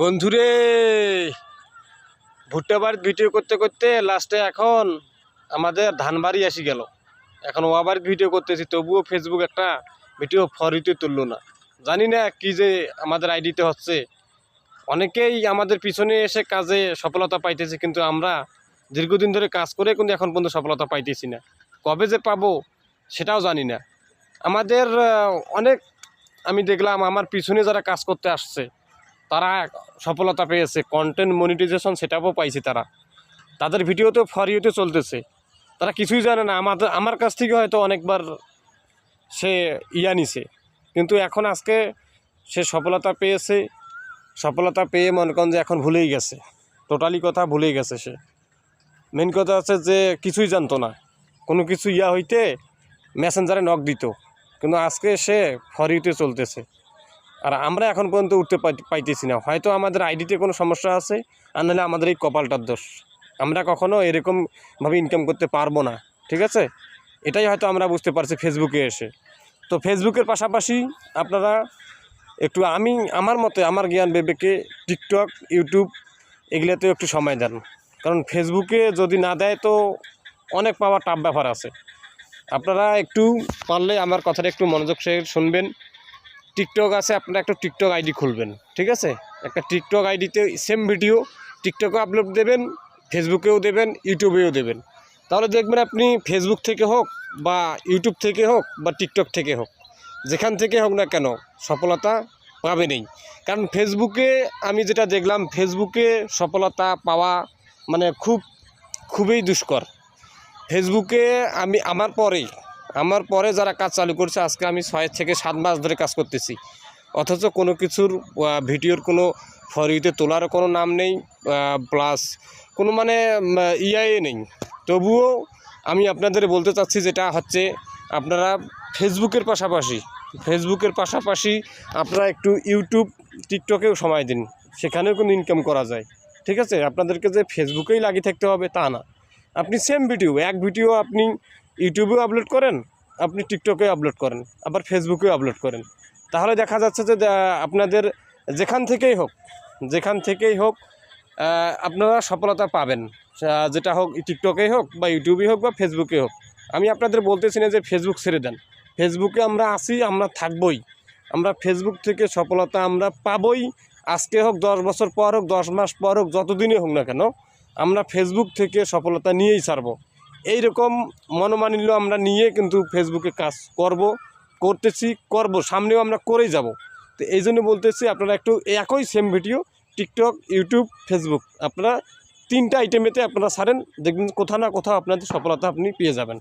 বন্ধুরে ভুট্টা বাড়ির ভিডিও করতে করতে লাস্টে এখন আমাদের ধানবাড়ি আসি গেল। এখন ও বাড়ির ভিডিও করতেছি, তবুও ফেসবুক একটা ভিডিও ফরিতে তুললো না। জানি না কি যে আমাদের আইডিতে হচ্ছে। অনেকেই আমাদের পিছনে এসে কাজে সফলতা পাইতেছে, কিন্তু আমরা দীর্ঘদিন ধরে কাজ করে কিন্তু এখন পর্যন্ত সফলতা পাইতেছি না। কবে যে পাবো সেটাও জানি না। আমাদের অনেক, আমি দেখলাম আমার পিছনে যারা কাজ করতে আসছে তারা সফলতা পেয়েছে কন্টেন্ট মনিটাইজেশন সেটাও পাইছে তারা। তাদের ভিডিও তো ফরিওতে চলতেছে। তারা কিছুই জানে না। আমাদের, আমার কাছ থেকে হয়তো অনেকবার সে ইয়া নিছে। কিন্তু এখন আজকে সে সফলতা পেয়েছে। সফলতা পেয়ে মনে করেন যে এখন ভুলেই গেছে। টোটালি কথা ভুলেই গেছে সে। মেন কথা হচ্ছে যে কিছুই জানতো না। কোনো কিছু ইয়া হইতে মেসেঞ্জারে নক দিত। কিন্তু আজকে সে ফরিতে চলতেছে। আর আমরা এখন পর্যন্ত উঠতে পাইতেছি না। হয়তো আমাদের আইডিতে কোনো সমস্যা আছে, আর নাহলে আমাদের এই কপালটার দোষ। আমরা কখনও এরকমভাবে ইনকাম করতে পারব না, ঠিক আছে? এটাই হয়তো আমরা বুঝতে পারছি ফেসবুকে এসে। তো ফেসবুকের পাশাপাশি আপনারা একটু আমি, আমার মতে, আমার জ্ঞান বিবেকে টিকটক ইউটিউব এগুলোতেও একটু সময় দেন। কারণ ফেসবুকে যদি না দেয় তো অনেক পাওয়ার টাফ ব্যাপার আছে। আপনারা একটু পারলে আমার কথাটা একটু মনোযোগ সে শুনবেন। টিকটক আছে, আপনারা একটা টিকটক আইডি খুলবেন, ঠিক আছে? একটা টিকটক আইডিতে সেম ভিডিও টিকটকে আপলোড দেবেন, ফেসবুকেও দেবেন, ইউটিউবেও দেবেন। তাহলে দেখবেন আপনি ফেসবুক থেকে হোক বা ইউটিউব থেকে হোক বা টিকটক থেকে হোক, যেখান থেকে হোক না কেন, সফলতা পাবেনই কারণ ফেসবুকে আমি যেটা দেখলাম, ফেসবুকে সফলতা পাওয়া মানে খুব, খুবই দুষ্কর। ফেসবুকে আমি, আমার পরেই আমার পরে যারা কাজ চালু করছে, আজকে আমি ছয় থেকে সাত মাস ধরে কাজ করতেছি। অথচ কোনো কিছুর ভিডিওর কোনো ফরিতে তোলার কোনো নাম নেই প্লাস কোনো মানে ইআই নেই। তবুও আমি আপনাদের বলতে চাচ্ছি যেটা হচ্ছে, আপনারা ফেসবুকের পাশাপাশি ফেসবুকের পাশাপাশি আপনারা একটু ইউটিউব, টিকটকেও সময় দিন। সেখানেও কিন্তু ইনকাম করা যায়। ঠিক আছে? আপনাদেরকে যে ফেসবুকেই লাগিয়ে থাকতে হবে তা না। আপনি সেম ভিডিও এক ভিডিও আপনি ইউটিউবেও আপলোড করেন, আপনি টিকটকে আপলোড করেন, আবার ফেসবুকেও আপলোড করেন। তাহলে দেখা যাচ্ছে যে আপনাদের যেখান থেকেই হোক, যেখান থেকেই হোক আপনারা সফলতা পাবেন। যেটা হোক টিকটকেই হোক বা ইউটিউবেই হোক বা ফেসবুকে হোক। আমি আপনাদের বলতেছি না যে ফেসবুক ছেড়ে দেন। ফেসবুকে আমরা আসি আমরা থাকবই। আমরা ফেসবুক থেকে সফলতা আমরা পাবই। আজকে হোক, দশ বছর পর হোক, দশ মাস পর হোক, যতদিনই হোক না কেন, আমরা ফেসবুক থেকে সফলতা নিয়েই ছাড়বো। এইরকম মনোমানিল্য আমরা নিয়ে কিন্তু ফেসবুকে কাজ করব, করতেছি, করব, সামনেও আমরা করেই যাব। তো এই জন্য বলতেছি আপনারা একটু একই same video TikTok YouTube Facebook আপনারা তিনটা আইটেমেতে আপনারা সারেন দেখবেন কোথাও না কোথাও আপনাদের সফলতা আপনি পেয়ে যাবেন।